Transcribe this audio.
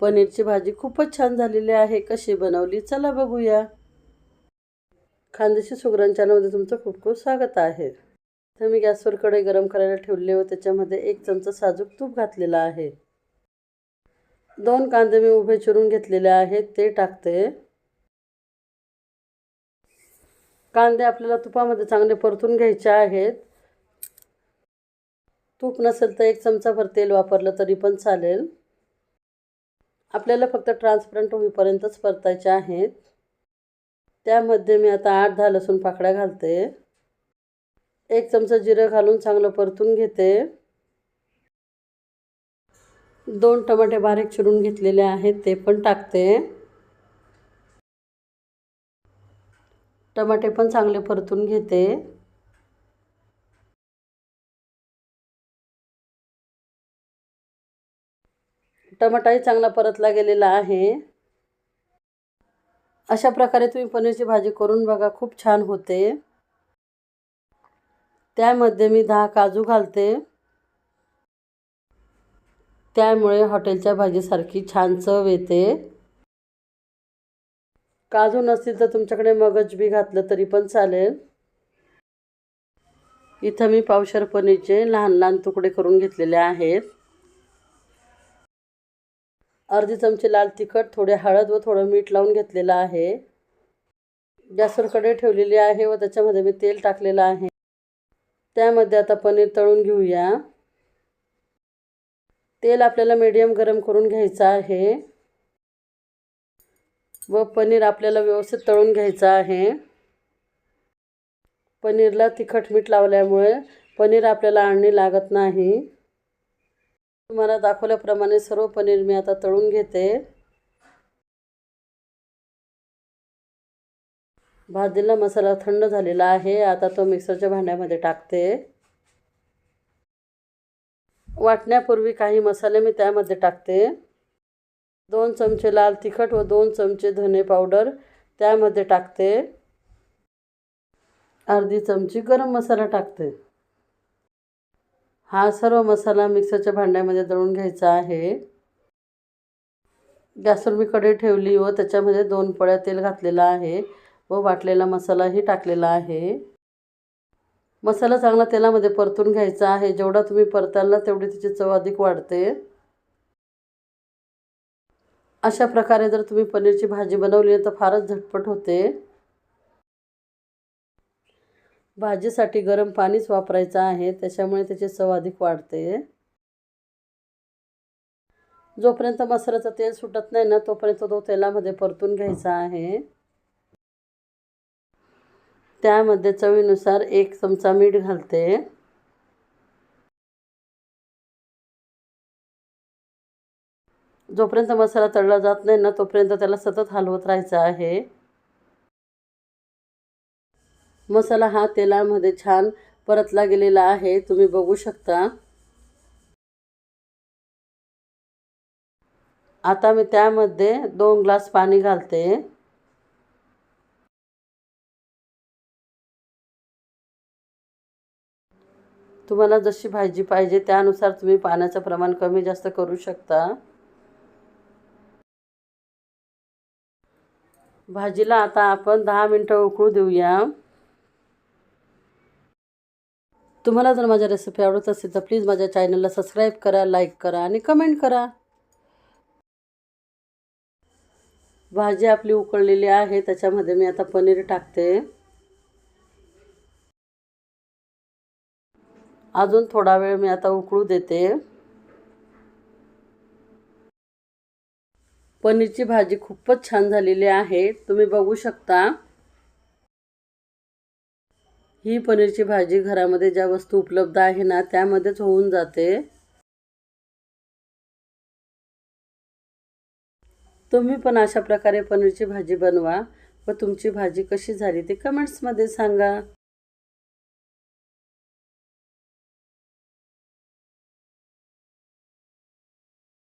पनीरची भाजी खूपच छान झालेली आहे. कशी बनवली? चला बघूया. खानदेशी सुगरण चॅनलमध्ये तुमचं खूप खूप स्वागत आहे. तर मी गॅसवर कढई गरम करायला ठेवले व त्याच्यामध्ये एक चमचा साजूक तूप घातलेला आहे. दोन कांदे मी उभे चिरून घेतलेले आहेत. ते टाकते. कांदे आपल्याला तुपामध्ये चांगले परतून घ्यायचे आहेत. तूप नसेल तर एक चमचाभर तेल वापरलं तरी पण चालेल. आपल्याला फक्त ट्रान्सपरंट होईपर्यंतच परतायचे आहेत. त्यामध्ये मी आता आठ दहा लसूण पाकळ्या घालते. एक चमचा जिरं घालून चांगलं परतून घेते. दोन टमाटे बारीक चिरून घेतलेले आहेत ते पण टाकते. टमाटे पण चांगले परतून घेते. टमाटाही चांगला परतला गेलेला आहे. अशा प्रकारे तुम्ही पनीरची भाजी करून बघा खूप छान होते. त्यामध्ये मी दहा काजू घालते. त्यामुळे हॉटेलच्या भाजीसारखी छान चव येते. काजू नसतील तर तुमच्याकडे मगज बी घातलं तरी पण चालेल. इथं मी पावशर पनीरचे लहान लहान तुकडे करून घेतलेले आहेत. अर्धी चमचे लाल तिखट थोडे हळद व थोडं मीठ लावून घेतलेलं आहे. गॅसवर कढई ठेवलेली आहे व त्याच्यामध्ये मी तेल टाकलेलं आहे. त्यामध्ये आता पनीर तळून घेऊया. तेल आपल्याला मीडियम गरम करून घ्यायचं आहे. व पनीर आपल्याला व्यवस्थित तळून घ्यायचं आहे. पनीरला तिखट मीठ लावल्यामुळे पनीर आपल्याला आणणी लागत नाही. तुम्हाला दाखवल्याप्रमाणे सर्व पनीर मी आता तळून घेते. भाजलेला मसाला थंड झालेला आहे. आता तो मिक्सरच्या भांड्यामध्ये टाकते. वाटण्यापूर्वी काही मसाले मी त्यामध्ये टाकते. दोन चमचे लाल तिखट व दोन चमचे धने पावडर त्यामध्ये टाकते. अर्धी चमची गरम मसाला टाकते. हा सर्व मसाला मिक्सरच्या भांड्यामध्ये दळून घ्यायचा आहे. गॅसवर मी कढई ठेवली व त्याच्यामध्ये दोन पळ्या तेल घातलेलं आहे व वाटलेला मसालाही टाकलेला आहे. मसाला चांगला तेलामध्ये परतून घ्यायचा आहे. जेवढा तुम्ही परताल ना तेवढी त्याची चव अधिक वाढते. अशा प्रकारे जर तुम्ही पनीरची भाजी बनवली तर फारच झटपट होते. भाजीसाठी गरम पाणीच वापरायचं आहे त्याच्यामुळे त्याची चव अधिक वाढते. जोपर्यंत मसाल्याचं तेल सुटत नाही ना तोपर्यंत तो तेलामध्ये परतून घ्यायचा आहे. त्यामध्ये चवीनुसार एक चमचा मीठ घालते. जोपर्यंत मसाला तळला जात नाही ना तोपर्यंत त्याला सतत हलवत राहायचं आहे. मसाला हा तेलामध्ये छान परतला गेलेला आहे. तुम्ही बघू शकता. आता मी त्यामध्ये दोन ग्लास पाणी घालते. तुम्हाला जशी भाजी पाहिजे त्यानुसार तुम्ही पाण्याचं प्रमाण कमी जास्त करू शकता. भाजीला आता आपण दहा मिनटं उकळू देऊया. तुम्हाला जर माझ्या रेसिपी आवडत असेल तर प्लीज माझ्या चॅनलला सबस्क्राईब करा लाईक करा आणि कमेंट करा. भाजी आपली उकळलेली आहे त्याच्यामध्ये मी आता पनीर टाकते. अजून थोडा वेळ मी आता उकळू देते. पनीरची भाजी खूपच छान झालेली आहे तुम्ही बघू शकता. ही पनीरची भाजी घरामध्ये ज्या वस्तू उपलब्ध आहे ना त्यामध्येच होऊन जाते. तुम्ही पण अशा प्रकारे पनीरची भाजी बनवा व तुमची भाजी कशी झाली ते कमेंट्समध्ये सांगा.